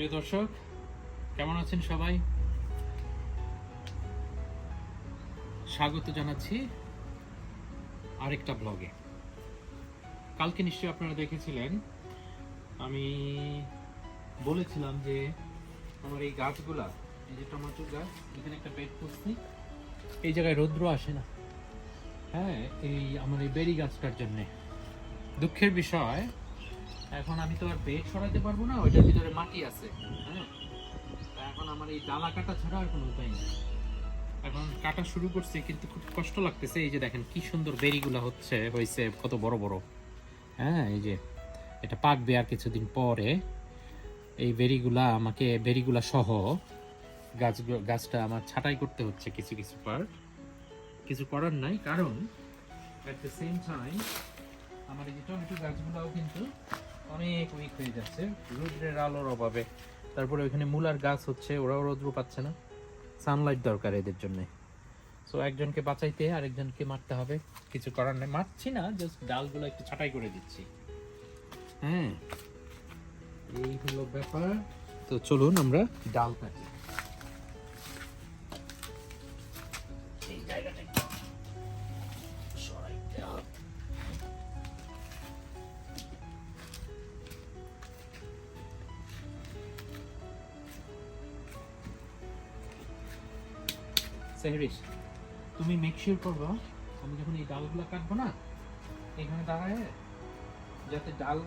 প্রিয় দর্শক, কেমন আছেন সবাই? স্বাগত জানাচ্ছি আরেকটা ব্লগে কালকে নিশ্চয়ই আপনারা দেখেছিলেন, আমি বলেছিলাম যে আমার এই গাছগুলা, এই যে টমেটো গাছ, এখানে একটা বেড করছি। এই জায়গায় রৌদ্র আসে না। হ্যাঁ এই আমার এই বেরি গাছটার জন্যে। দুঃখের বিষয় এখন আমি তো আর বেড সরাইতে পারব না, ওইটার ভিতরে মাটি আছে হ্যাঁ এখন আমার এই ডালা কাটা ছাড়া আর কোনো উপায় নেই। এখন কাটা শুরু করছি, কিন্তু খুব কষ্ট লাগতেছে, এই যে দেখেন কি সুন্দর বেরিগুলো হচ্ছে, হয়েছে কত বড় বড়। হ্যাঁ এই যে এটা পাকবে আর কিছুদিন পরে। এই বেরিগুলা আমাকে বেরিগুলা সহ গাছ, গাছটা আমার ছাঁটাই করতে হচ্ছে কিছু কিছু পার্ট কিছু করার নাই, কারণ অ্যাট দ্য সেম টাইম আমার এই টমেটো গাছগুলোও কিন্তু অনেক উইক হয়ে যাচ্ছে। রোদ্রের আলোর অভাবে। তারপরে ওইখানে মূলার গাছ হচ্ছে ওরাও রৌদ্র পাচ্ছে না। সানলাইট দরকার এদের জন্য। সো একজনকে বাঁচাইতে আরেকজনকে মারতে হবে। কিছু করার নেই। মারছি না জাস্ট ডালগুলো একটু ছাটাই করে দিচ্ছি। হ্যাঁ। এই হলো ব্যাপার। তো চলুন আমরা ডাল কাটি সেহরিস তুমি মেক শিওর করব আমি যখন এই ডালগুলো কাটবো না এখানে দাঁড়ায় যাতে ডাল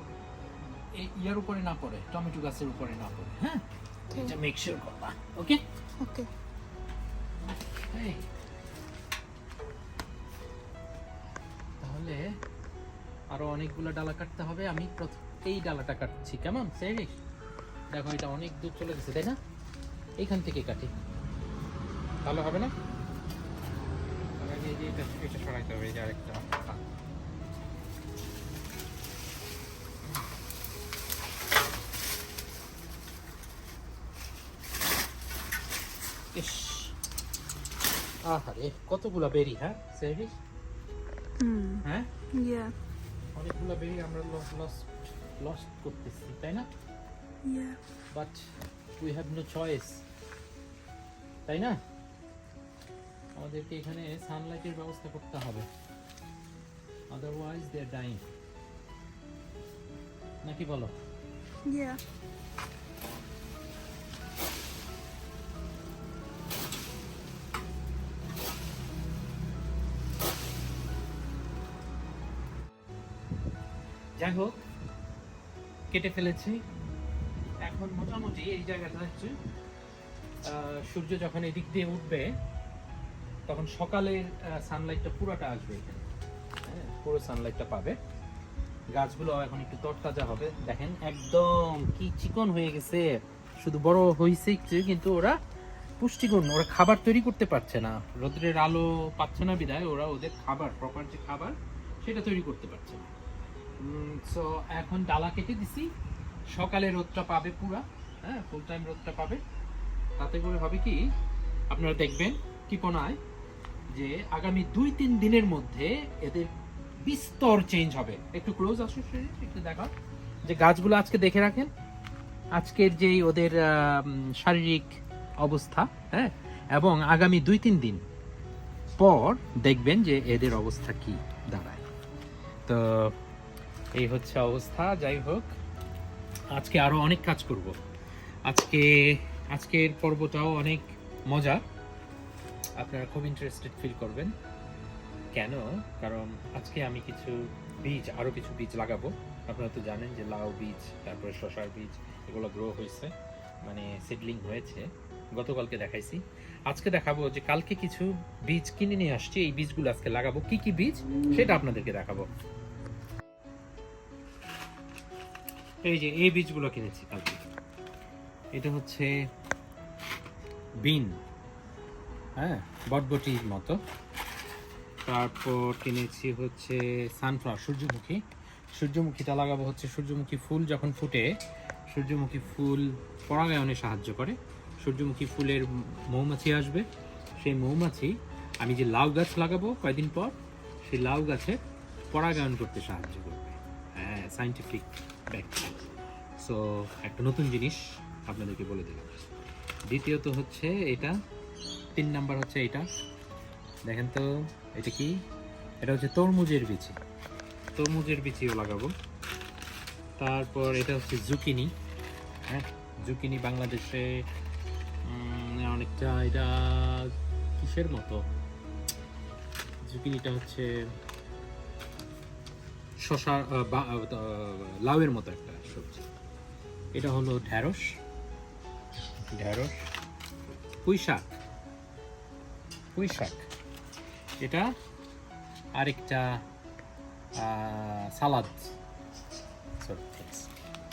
এই ইয়ার উপরে না পড়ে টমেটো গাছের উপরে না পড়ে হ্যাঁ? এটা মেক শিওর করবা ওকে ওকে এই। তাহলে আরও অনেকগুলো ডালা কাটতে হবে আমি প্রথম এই ডালাটা কাটছি কেমন? সেহরিস? দেখো এটা অনেক দূর চলে গেছে তাই না? এইখান থেকে কাটি। ভালো হবে না? এই যে এটা এটা সরাইতে হবে এই যে আরেকটা। ইস। আহারে কতগুলা বেরি হ্যাঁ? হ্যাঁ? ইয়া অনেকগুলা বেরি আমরা লস লস করতেছি তাই না? Yeah but we have no choice তাই না? আমাদেরকে এখানে সানলাইটের ব্যবস্থা করতে হবে। আদারওয়াইজ দে আর ডাইং নাকি বলো? ইয়া যাই হোক কেটে ফেলেছি। এখন মোটামুটি এই জায়গাটা হচ্ছে সূর্য যখন এদিক দিয়ে উঠবে তখন সকালের সানলাইটটা পুরোটা আসবে এখানে। হ্যাঁ, পুরো সানলাইটটা পাবে। গাছগুলো এখন একটু তরতাজা হবে। দেখেন একদম কি চিকন হয়ে গেছে। শুধু বড় হয়েছে কিন্তু ওরা পুষ্টিগুণ ওরা খাবার তৈরি করতে পারছে না। রোদ্রের আলো পাচ্ছে না বিদায় ওরা ওদের খাবার প্রপার যে খাবার সেটা তৈরি করতে পারছে না। সো এখন ডালা কেটে দিছি। সকালে রোদটা পাবে পুরা। হ্যাঁ ফুল টাইম রোদটা পাবে। তাতে করে হবে কি? আপনারা দেখবেন কৃপনায় যে আগামী দুই তিন দিনের মধ্যে এদের বিস্তর চেঞ্জ হবে। একটু ক্লোজ আসো একটু দেখা যে গাছগুলো আজকে দেখে রাখেন, আজকের যেই ওদের শারীরিক অবস্থা হ্যাঁ এবং আগামী দুই তিন দিন পর দেখবেন যে এদের অবস্থা কি দাঁড়ায়। তো এই হচ্ছে অবস্থা, যাই হোক, আজকে আরও অনেক কাজ করব। আজকে, আজকের পর্বটাও অনেক মজা। আপনারা খুব ইন্টারেস্টেড ফিল করবেন। কেন? কারণ আজকে আমি কিছু বীজ, আরও কিছু বীজ লাগাবো। আপনারা তো জানেন যে লাউ বীজ, তারপরে শশার বীজ, এগুলো গ্রো হয়েছে। মানে সিডলিং হয়েছে। গতকালকে দেখাইছি। আজকে দেখাবো যে কালকে কিছু বীজ কিনে নিয়ে আসছি। এই বীজগুলো আজকে লাগাবো। কি কি বীজ? সেটা আপনাদেরকে দেখাবো। এই যে, এই বীজগুলো কিনেছি কালকে। এটা হচ্ছে বিন। হ্যাঁ বটবটির মতো। তারপর কিনেছি হচ্ছে সানফ্লাওয়ার সূর্যমুখী। সূর্যমুখীটা লাগাবো হচ্ছে সূর্যমুখী ফুল যখন ফুটে, সূর্যমুখী ফুল পরাগায়নে সাহায্য করে। সূর্যমুখী ফুলের মৌমাছি আসবে। সেই মৌমাছি আমি যে লাউ গাছ লাগাবো কয়দিন পর, সেই লাউ গাছে পরাগায়ন করতে সাহায্য করবে। হ্যাঁ সাইন্টিফিক ব্যাখ্যা সো একটা নতুন জিনিস আপনাদেরকে বলে দিলাম। দ্বিতীয়ত হচ্ছে এটা তিন নাম্বার হচ্ছে এটা দেখেন তো, এটা কি? এটা হচ্ছে তরমুজের বিচি। তরমুজের বিচিও লাগাবো। তারপর এটা হচ্ছে জুকিনি। হ্যাঁ জুকিনি বাংলাদেশে অনেকটা এটা কিসের মতো? জুকিনিটা হচ্ছে শশা লাউয়ের মতো একটা সবজি। এটা হলো ঢ্যাঁড়স। ঢ্যাঁড়স। পুঁই শাক পুঁই শাক। এটা আরেকটা সালাদ।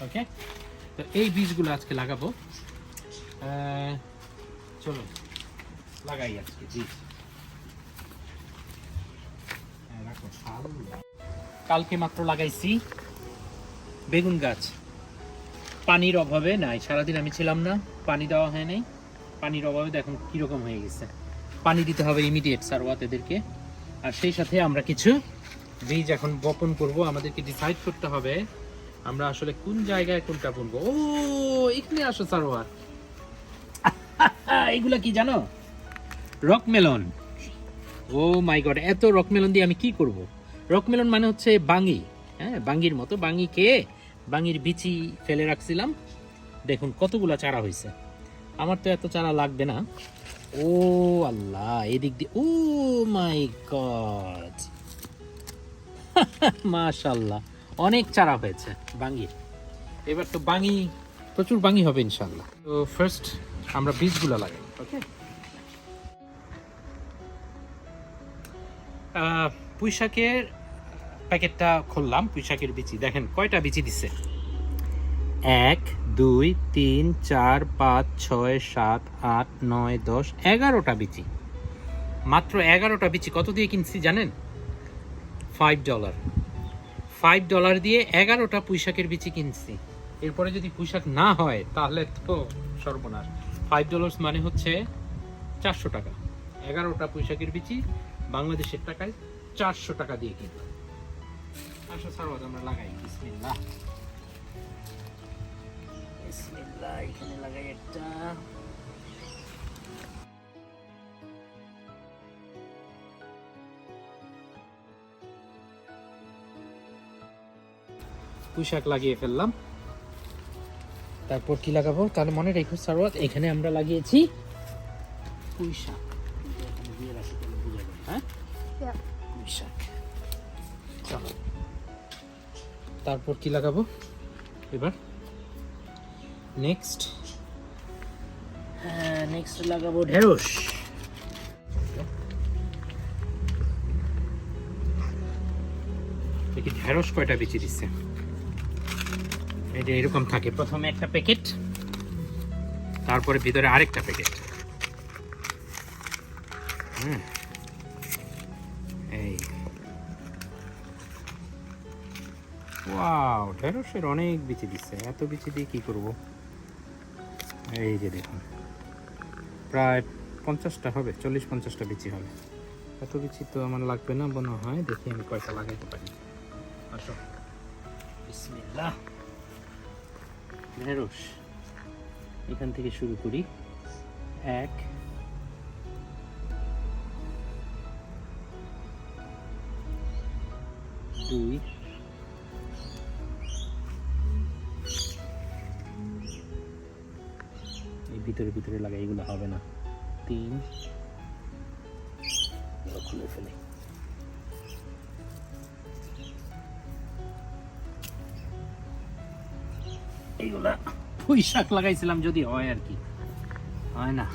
ওকে তো এই বীজগুলো আজকে লাগাবো। চলো লাগাই আজকে বীজ। কালকে মাত্র লাগাইছি বেগুন গাছ। পানির অভাবে নাই, সারাদিন আমি ছিলাম না, পানি দেওয়া হয় নাই পানির অভাবে দেখুন কীরকম হয়ে গেছে? পানি দিতে হবে ইমিডিয়েট সারওয়াত এদেরকে আর সেই সাথে আমরা কিছু বীজ এখন বপন করব। আমাদেরকে ডিসাইড করতে হবে আমরা আসলে কোন জায়গায় কোনটা বুনবো। ও, এখানে আসো সারওয়াত এগুলা কি জানো? Rock melon. O my god এত রক মেলন দিয়ে আমি কি করব? রক মেলন মানে হচ্ছে বাঙ্গি হ্যাঁ বাঙ্গির মতো। বাঙ্গি খেয়ে বাঙ্গির বিচি ফেলে রাখছিলাম। দেখুন কতগুলা চারা হয়েছে আমার তো এত চারা লাগবে না। ও আল্লাহ, এদিক দিয়ে, ও মাই গড। মাশাল্লাহ অনেক চারা হয়েছে বাঙ্গির এবার তো বাঙ্গি, প্রচুর বাঙ্গি হবে ইনশাল্লাহ তো ফার্স্ট আমরা বীজগুলো লাগাই ওকে পুঁইশাকের প্যাকেটটা খুললাম, পুঁইশাকের বিচি। দেখেন, কয়টা বিচি দিছে? এক দুই, তিন, চার, পাঁচ, ছয়, সাত, আট, নয়, দশ, এগারোটা বিচি। মাত্র এগারোটা বিচি কত দিয়ে কিনছি জানেন? ফাইভ ডলার ফাইভ ডলার দিয়ে এগারোটা পুঁইশাকের বিচি কিনছি। এরপরে যদি পুঁইশাক না হয়, তাহলে তো সর্বনাশ। ফাইভ ডলার্স মানে হচ্ছে চারশো টাকা। এগারোটা পুঁইশাকের বিচি বাংলাদেশের টাকায় চারশো টাকা দিয়ে কিনলাম। আসো সারবাদ আমরা লাগাই। পুঁশাক লাগিয়ে ফেললাম। তারপর কি লাগাবো? তাহলে মনে রেখো সারওয়াত এখানে আমরা লাগিয়েছি পুঁইশাক। হ্যাঁ? তারপর কি লাগাবো? এবার? নেক্সট হ্যাঁ নেক্সট লাগাবো ঢেঁড়স দেখি ঢেঁড়স কয়টা বেঁচে দিচ্ছে এটা এরকম থাকে। প্রথমে একটা প্যাকেট তারপরে ভিতরে আরেকটা প্যাকেট হুম। এই। ওয়াও ঢেঁড়সের অনেক বিচি দিচ্ছে এত বিচি দিয়ে কি করব? এই যে দেখুন। প্রায় পঞ্চাশটা হবে, চল্লিশ পঞ্চাশটা বিচি হবে। এত বিচি তো আমার লাগবে না, মনে হয় দেখি আমি কয়টা লাগাইতে পারি। আসো। ঢেঁড়স। এখান থেকে শুরু করি। এক। দুই। ভিতরে ভিতরে লাগাই এগুলো হবে না। তিন। খুলে ফেলে। এইগুলা পুঁই শাক লাগাইছিলাম যদি হয় আর কি। হয় না।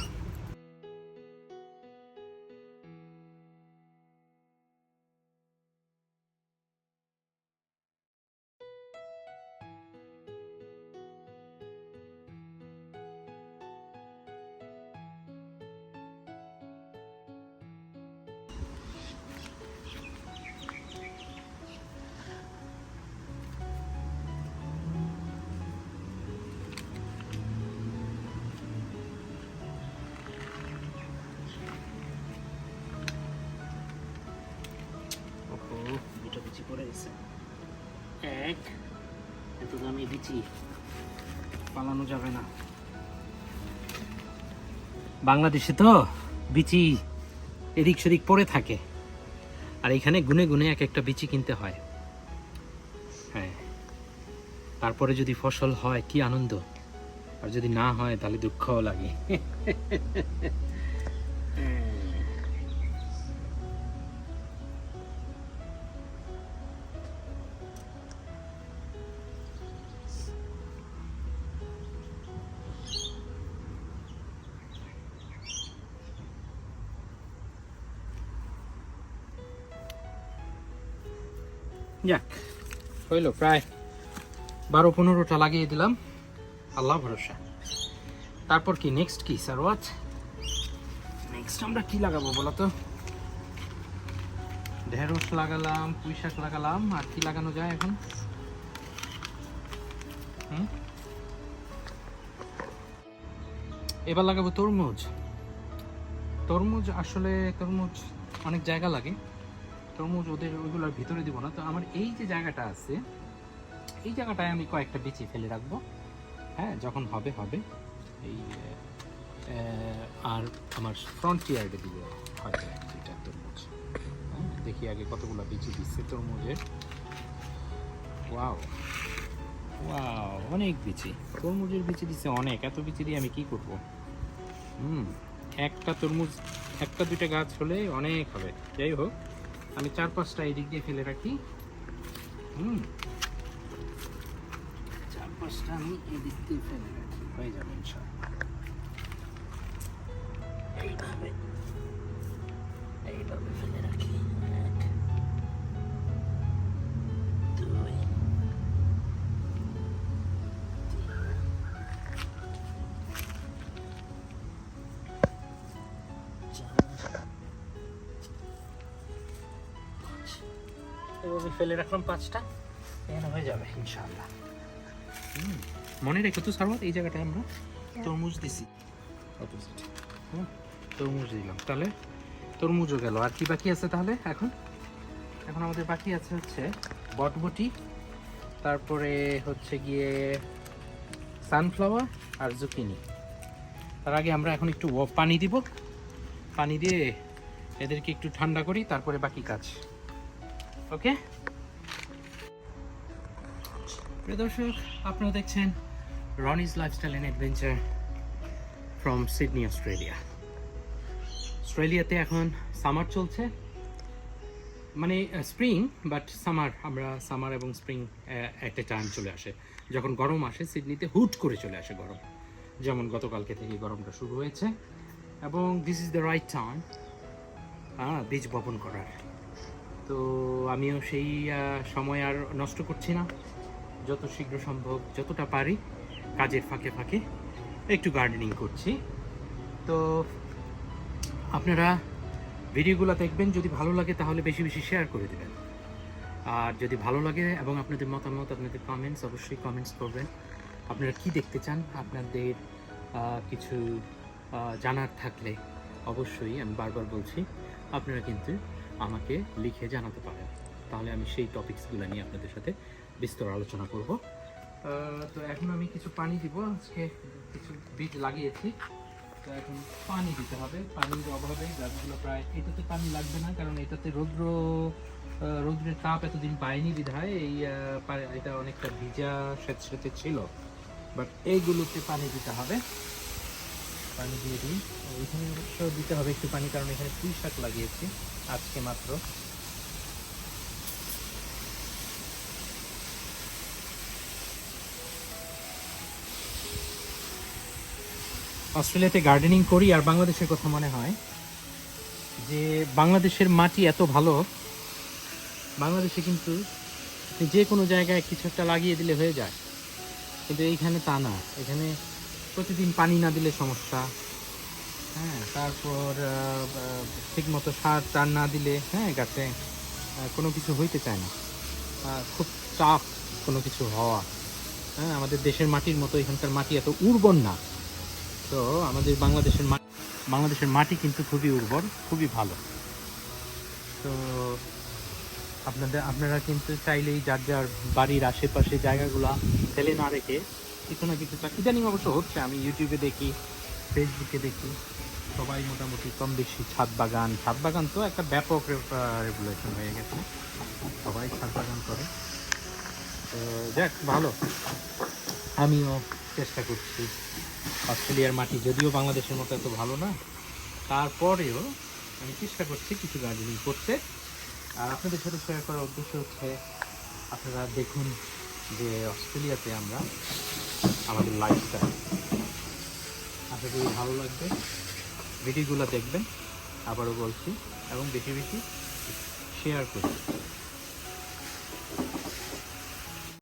এক। পালানো যাবে না। বাংলাদেশে তো বিচি এদিক সেদিক পড়ে থাকে। আর এখানে গুনে গুনে এক একটা বিচি কিনতে হয়। হ্যাঁ। তারপরে যদি ফসল হয়, কি আনন্দ। আর যদি না হয়, তাহলে দুঃখও লাগে। হইল প্রায় বারো পনেরোটা লাগিয়ে দিলাম। আল্লাহ ভরসা। তারপর কি নেক্সট কি সারওয়াত নেক্সট আমরা কি লাগাবো বলো তো ঢেঁড়স লাগালাম পুঁই শাক লাগালাম, আর কি লাগানো যায় এখন? এবার লাগাবো তরমুজ। তরমুজ আসলে তরমুজ অনেক জায়গা লাগে। তরমুজ ওদের ওইগুলোর ভিতরে দিব না। তো আমার এই যে জায়গাটা আছে এই জায়গাটায় আমি কয়েকটা বেঁচে ফেলে রাখব। হ্যাঁ যখন হবে হবে। এই আর আমার ফ্রন্ট ইয়ার্ডে দিব। হয়তো এক দুইটা তরমুজ। হ্যাঁ, দেখি আগে কতগুলো বিচি দিচ্ছে তরমুজের। ওয়াও ওয়াও অনেক বিচি। তরমুজের বিচি দিচ্ছে অনেক। এত বিচি দিয়ে আমি কি করব? হুম একটা তরমুজ একটা দুইটা গাছ হলে অনেক হবে। যাই হোক। আমি চার পাঁচটা এদিক দিয়ে ফেলে রাখি। হুম। চার পাঁচটা আমি এদিক দিয়ে ফেলে রাখি। হয়ে যাবে ইনশাআল্লাহ। এভাবে ফেলে রাখলাম পাঁচটা। এখানে হয়ে যাবে ইনশাআল্লাহ। হুম, মনে রেখো তো সারবাত এই জায়গাটায় আমরা তরমুজ দিছি। অপোজিট হুম তরমুজ দিলাম। তাহলে তরমুজও গেল। আর কি বাকি আছে তাহলে এখন? এখন আমাদের বাকি আছে হচ্ছে বটবটি তারপরে হচ্ছে গিয়ে সানফ্লাওয়ার আর জুকিনি। তার আগে আমরা এখন একটু পানি দিব। পানি দিয়ে এদেরকে একটু ঠান্ডা করি তারপরে বাকি কাজ। ওকে? প্রিয় দর্শক, আপনারা দেখছেন Roni's lifestyle and adventure from Sydney Australia অস্ট্রেলিয়াতে এখন সামার চলছে। মানে স্প্রিং বাট সামার আমরা সামার এবং স্প্রিং একটা টাইম চলে আসে। যখন গরম আসে সিডনিতে হুট করে চলে আসে গরম। যেমন গতকালকে থেকে গরমটা শুরু হয়েছে। এবং this is the right time হ্যাঁ বীজ বপন করার। তো আমিও সেই সময় আর নষ্ট করছি না। যত শীঘ্র সম্ভব, যতটা পারি, কাজের ফাঁকে ফাঁকে একটু গার্ডেনিং করছি। তো আপনারা ভিডিওগুলো দেখবেন, যদি ভালো লাগে তাহলে বেশি বেশি শেয়ার করে দেবেন। আর যদি ভালো লাগে এবং আপনাদের মতামত, আপনাদের কমেন্টস অবশ্যই কমেন্টস করবেন। আপনারা কি দেখতে চান? আপনাদের কিছু জানার থাকলে অবশ্যই আমি বারবার বলছি, আপনারা কিন্তু আমাকে লিখে জানাতে পারেন। তাহলে আমি সেই টপিকসগুলো নিয়ে আপনাদের সাথে বিস্তর আলোচনা করব। তো এখন আমি কিছু পানি দিব, আজকে কিছু বীজ লাগিয়েছি। তো এখন পানি দিতে হবে। পানির অভাবে গাছগুলো প্রায় এটাতে পানি লাগবে না, কারণ এটাতে রৌদ্র রৌদ্রের তাপ এতদিন পায়নি বিধায়। এই এটা অনেকটা ভিজা স্বেচ্ছেতে ছিল। বাট এইগুলোতে পানি দিতে হবে। পানি দিয়ে দিই। এখানে অবশ্য দিতে হবে একটু পানি, কারণ এখানে পুঁই শাক লাগিয়েছি, আজকে মাত্র। অস্ট্রেলিয়াতে গার্ডেনিং করি আর বাংলাদেশের কথা মনে হয় যে বাংলাদেশের মাটি এত ভালো, বাংলাদেশে কিন্তু যে কোনো জায়গায় কিছু একটা লাগিয়ে দিলে হয়ে যায়। কিন্তু এইখানে তা না। এখানে প্রতিদিন পানি না দিলে সমস্যা। হ্যাঁ তারপর ঠিক মতো সার টার না দিলে হ্যাঁ গাছে কোনো কিছু হইতে চায় না। খুব চাপ কোনো কিছু হওয়া। হ্যাঁ আমাদের দেশের মাটির মতো এখানকার মাটি এত উর্বর না। তো আমাদের বাংলাদেশের মাটি বাংলাদেশের মাটি কিন্তু খুবই উর্বর, খুবই ভালো। তো আপনাদের, আপনারা কিন্তু চাইলেই যার যার বাড়ির আশেপাশে জায়গাগুলো ফেলে না রেখে কিছু না কিছু ইদানিং অবশ্য হচ্ছে, আমি ইউটিউবে দেখি ফেসবুকে দেখি, সবাই মোটামুটি কম বেশি ছাদ বাগান। ছাদ বাগান তো একটা ব্যাপক রেগুলেশন হয়ে গেছে, সবাই ছাদ বাগান করে। তো যাক, ভালো। আমিও চেষ্টা করছি। অস্ট্রেলিয়ার মাটি, যদিও বাংলাদেশের মতো এত ভালো না। তারপরেও আমি চেষ্টা করছি কিছু গার্ডেনিং করতে। আর আপনাদের সাথে শেয়ার করার উদ্দেশ্য হচ্ছে, আপনারা দেখুন যে অস্ট্রেলিয়াতে আমরা আমাদের লাইফস্টাইল আশা করি ভালো লাগবে। ভিডিওগুলো দেখবেন, আবারও বলছি, এবং বেশি বেশি শেয়ার করুন